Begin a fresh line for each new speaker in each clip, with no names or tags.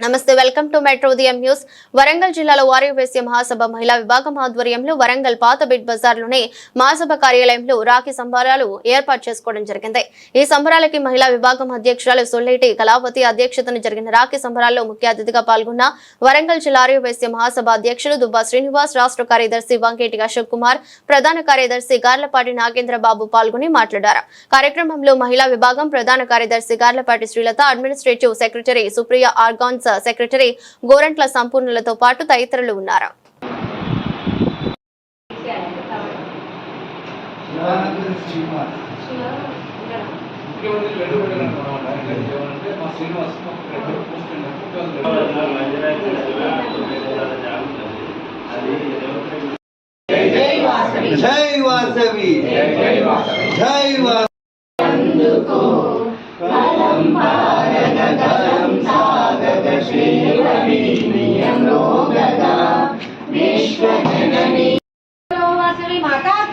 నమస్తే welcome to metro Udayam news. Warangal జిల్లాలో వారవ్యస్య మహాసభ మహిళా విభాగం ఆధ్వర్యంలో వరంగల్ పాత బిడ్ బజార్లోని మహాసభ కార్యాలయంలో రాఖీ సంబరాలు ఏర్పాటు చేసుకోవడం జరిగింది. ఈ సంబరాలకి మహిళా విభాగం అధ్యక్షురాలు సొల్లేటి కళావతి అధ్యక్షతన జరిగిన రాఖీ సంబరాల్లో ముఖ్య అతిథిగా పాల్గొన్న వరంగల్ జిల్లా ఆర్యవైశ్య మహాసభ అధ్యక్షులు దుబ్బా శ్రీనివాస్ రాష్ట్ర కార్యదర్శి వంకేటి అశోక్ కుమార్ ప్రధాన కార్యదర్శి గార్లపాటి నాగేంద్ర బాబు పాల్గొని మాట్లాడారు. కార్యక్రమంలో మహిళా విభాగం ప్రధాన కార్యదర్శి Garlapati Srilatha administrative secretary Supriya organs secretary Gorantla సంపూర్ణలతో పాటు తదితరులు ఉన్నారు.
మా శ్రీనివాస్
జై వాసవి. జై వాసవి
వాసవి
గుడ్లు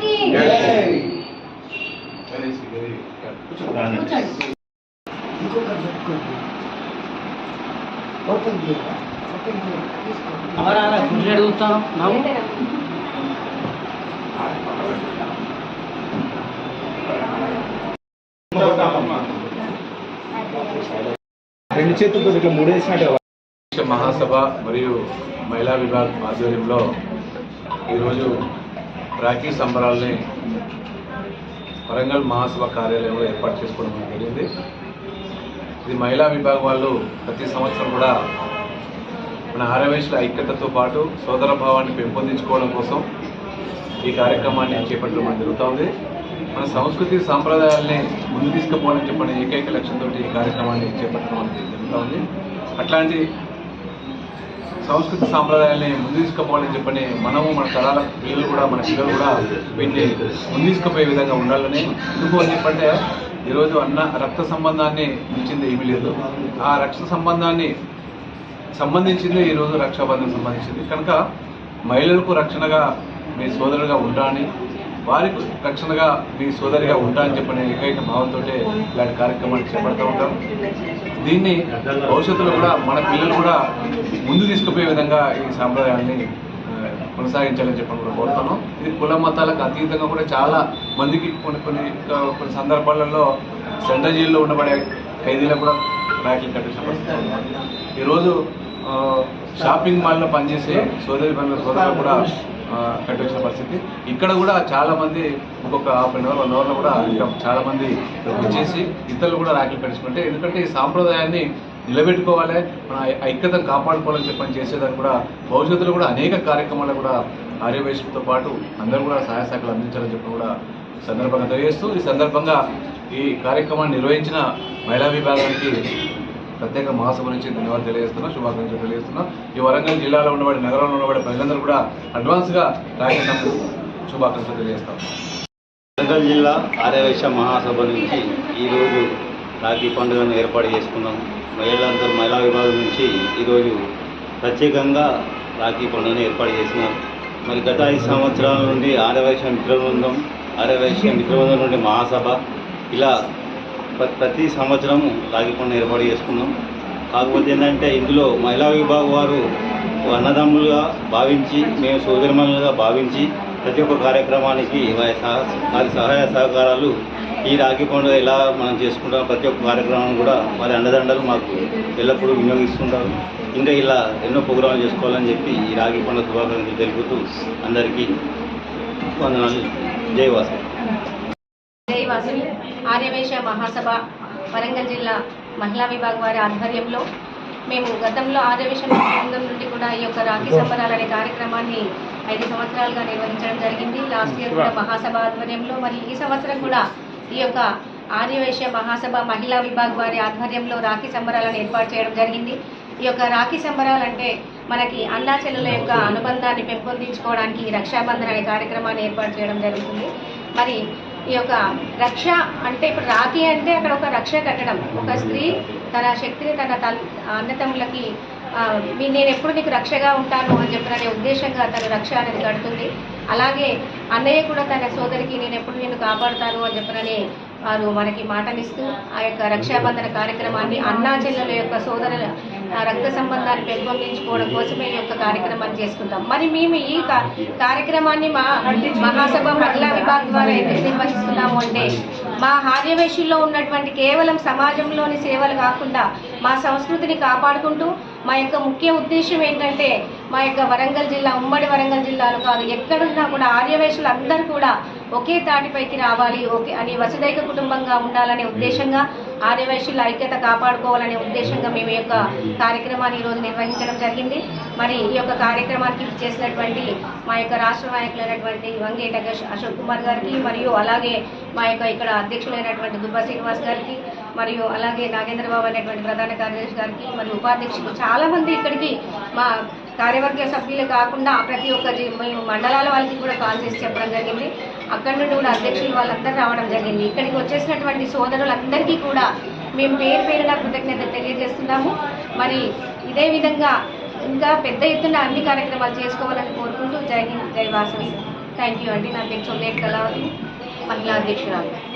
రెండు చేతులతో ఇట్లా మూడేసినట్టు
మహాసభ మరియు మహిళా విభాగ్ ఆధ్వర్యంలో ఈరోజు రాఖీ సంబరాల్ని వరంగల్ మహాసభ కార్యాలయంలో ఏర్పాటు చేసుకోవడం జరిగింది. ఇది మహిళా విభాగం వాళ్ళు ప్రతి సంవత్సరం కూడా మన ఆరవేశ్ల ఐక్యతతో పాటు సోదర భావాన్ని పెంపొందించుకోవడం కోసం ఈ కార్యక్రమాన్ని చేపట్టడం జరుగుతోంది మన సంస్కృతి సాంప్రదాయాల్ని ముందు తీసుకుపోవడం చెప్పిన ఏకైక లక్ష్యంతో ఈ కార్యక్రమాన్ని చేపట్టడం అనేది జరుగుతోంది అట్లాంటి సంస్కృతి సాంప్రదాయాన్ని ముందు తీసుకుపోవాలని చెప్పని మనము మన తరాల పిల్లలు కూడా మన పిల్లలు కూడా వీటిని ముందు తీసుకుపోయే విధంగా ఉండాలని ఎందుకు అని చెప్పంటే ఈరోజు అన్న రక్త సంబంధాన్ని మించింది ఏమీ లేదు. ఆ రక్త సంబంధాన్ని సంబంధించింది ఈరోజు రక్షాబంధం సంబంధించింది. కనుక మహిళలకు రక్షణగా మీ సోదరుగా ఉంటా అని వారికి రక్షణగా మీ సోదరిగా ఉంటా అని చెప్పిన ఏకైక భావంతో ఇలాంటి కార్యక్రమాలు చేపడుతూ ఉంటాం. దీన్ని భవిష్యత్తులో కూడా మన పిల్లలు కూడా ముందు తీసుకుపోయే విధంగా ఈ సాంప్రదాయాన్ని కొనసాగించాలని చెప్పని కూడా కోరుతాను ఇది కుల మతాలకు అతీతంగా కూడా చాలా మందికి కొన్ని కొన్ని కొన్ని సందర్భాలలో సెంట్రల్ జైల్లో ఉండబడే ఖైదీలకు కూడా రాఖీలు కట్టించిన పరిస్థితి ఈరోజు షాపింగ్ మాల్లో పనిచేసే సోదరి పనుల సోదరులు కూడా ఆ, పరిస్థితి. ఇక్కడ కూడా చాలా మంది హాఫ్ అన్ అవర్ వన్ అవర్లో కూడా చాలామంది చాలా మంది వచ్చేసి ఇతరులు కూడా రాఖీలు కట్టించుకుంటే ఎందుకంటే ఈ సాంప్రదాయాన్ని నిలబెట్టుకోవాలి మన ఐక్యతను కాపాడుకోవాలని చెప్పని చేసేదాన్ని కూడా భవిష్యత్తులో కూడా అనేక కార్యక్రమాలు కూడా ఆర్యవేశంతో పాటు అందరూ కూడా సహాయ శాఖలు అందించాలని చెప్పి కూడా సందర్భంగా తెలియజేస్తూ ఈ సందర్భంగా ఈ కార్యక్రమాన్ని నిర్వహించిన మహిళా విభాగానికి ప్రత్యేక మహాసభ నుంచి ధన్యవాదాలు తెలియజేస్తున్నా శుభాకాంక్షలు తెలియజేస్తున్నా. ఈ వరంగల్ జిల్లాలో ఉన్నవాడి నగరంలో ఉన్నవాడి ప్రజలందరూ కూడా అడ్వాన్స్గా రాఖీ శుభాకాంక్షలు తెలియజేస్తాం.
వరంగల్ జిల్లా ఆర్యవైశ్య మహాసభ నుంచి ఈరోజు రాఖీ పండుగను ఏర్పాటు చేసుకున్నాం. మహిళలందరూ మహిళా విభాగం నుంచి ఈరోజు ప్రత్యేకంగా రాఖీ పండుగను ఏర్పాటు చేసినారు. మరి గత ఐదు సంవత్సరాల నుండి ఆర్యవైశ్య మిత్రబృందం ఆర్యవైశ్య మిత్రబృందం నుండి మహాసభ ఇలా ప్రతి సంవత్సరం రాగిపండు పండుగ ఏర్పాటు చేసుకున్నాం. కాకపోతే ఏంటంటే ఇందులో మహిళా విభాగం వారు అన్నదమ్ములుగా భావించి మేము సోదరిమణులుగా భావించి ప్రతి ఒక్క కార్యక్రమానికి వారి సహ- వారి సహాయ సహకారాలు ఈ రాఖీ పండుగ ఎలా మనం చేసుకుంటాం ప్రతి ఒక్క కార్యక్రమం కూడా వారి అండదండలు మాకు ఎల్లప్పుడూ వినియోగిస్తుంటారు. ఇంకా ఇలా ఎన్నో ప్రోగ్రాంలు చేసుకోవాలని చెప్పి ఈ రాఖీ పండుగ శుభాకాంక్షలు తెలుపుతూ అందరికీ వందనాలు. జై
ఆదివాసులు ఆర్యవేశ మహాసభ వరంగల్ జిల్లా మహిళా విభాగం వారి ఆధ్వర్యంలో మేము గతంలో ఆర్యవేశ బృందం నుండి కూడా ఈ యొక్క రాఖీ సంబరాలు అనే కార్యక్రమాన్ని ఐదు సంవత్సరాలుగా నిర్వహించడం జరిగింది. లాస్ట్ ఇయర్ కూడా మహాసభ ఆధ్వర్యంలో మరి ఈ సంవత్సరం కూడా ఈ యొక్క ఆర్యవేశ మహాసభ మహిళా విభాగ్ వారి ఆధ్వర్యంలో రాఖీ సంబరాలను ఏర్పాటు చేయడం జరిగింది. ఈ యొక్క రాఖీ సంబరాలు అంటే మనకి అన్నా చెల్లెల యొక్క అనుబంధాన్ని పెంపొందించుకోవడానికి ఈ రక్షాబంధన్ అనే కార్యక్రమాన్ని ఏర్పాటు చేయడం జరుగుతుంది. మరి ఈ యొక్క రక్ష అంటే ఇప్పుడు రాఖీ అంటే అక్కడ ఒక రక్ష కట్టడం. ఒక స్త్రీ తన శక్తిని తన తల్ అన్నతమ్ములకి నేను ఎప్పుడు నీకు రక్షగా ఉంటాను అని చెప్పిన ఉద్దేశంగా తను రక్ష అనేది కడుతుంది. అలాగే అన్నయ్య కూడా తన సోదరికి నేను ఎప్పుడు నిన్ను కాపాడుతాను అని చెప్పనని వారు మనకి మాటనిస్తూ ఆ యొక్క రక్షాబంధన కార్యక్రమాన్ని అన్నా చెల్లెల యొక్క సోదరుల రక్త సంబంధాన్ని పెంపొందించుకోవడం కోసమే ఈ యొక్క కార్యక్రమాన్ని చేసుకుంటాం. మరి మేము ఈ కార్యక్రమాన్ని మా మహాసభ మహిళా విభాగం ద్వారా ఎందుకు నిర్వహిస్తున్నాము అంటే మా ఆర్యవేశుల్లో ఉన్నటువంటి కేవలం సమాజంలోని సేవలు కాకుండా మా సంస్కృతిని కాపాడుకుంటూ మా యొక్క ముఖ్య ఉద్దేశం ఏంటంటే మా యొక్క వరంగల్ జిల్లా ఉమ్మడి వరంగల్ జిల్లాలో కాదు ఎక్కడున్నా కూడా ఆర్యవేశులు అందరూ కూడా ఒకే తాటిపైకి రావాలి ఓకే అని వసుదైక కుటుంబంగా ఉండాలనే ఉద్దేశంగా ఆర్యవైశ్యుల ఐక్యత కాపాడుకోవాలనే ఉద్దేశంగా మేము ఈ యొక్క కార్యక్రమాన్ని ఈరోజు నిర్వహించడం జరిగింది. మరి ఈ యొక్క కార్యక్రమానికి చేసినటువంటి మా యొక్క రాష్ట్ర నాయకులైనటువంటి వంగేట అశోక్- అశోక్ కుమార్ గారికి మరియు అలాగే మా యొక్క ఇక్కడ అధ్యక్షులైనటువంటి దుబ్బా శ్రీనివాస్ గారికి మరియు అలాగే నాగేంద్ర బాబు అనేటువంటి ప్రధాన కార్యదర్శి గారికి మరియు ఉపాధ్యక్షులు చాలామంది ఇక్కడికి మా కార్యవర్గ సభ్యులు కాకుండా ప్రతి ఒక్క జి- మేము మండలాల వాళ్ళకి కూడా కాల్ చేసి చెప్పడం జరిగింది. అక్కడి నుండి కూడా అధ్యక్షులు వాళ్ళందరూ రావడం జరిగింది. ఇక్కడికి వచ్చేసినటువంటి సోదరులందరికీ కూడా మేము పేరు పేరున కృతజ్ఞత తెలియజేస్తున్నాము. మరి ఇదే విధంగా ఇంకా పెద్ద ఎత్తున అన్ని కార్యక్రమాలు చేసుకోవాలని కోరుకుంటూ జై హింద్ జై వాసవి థ్యాంక్ యూ అండి. నా పేరు చొల్లేటి కళావతి మహిళా అధ్యక్షురాలు.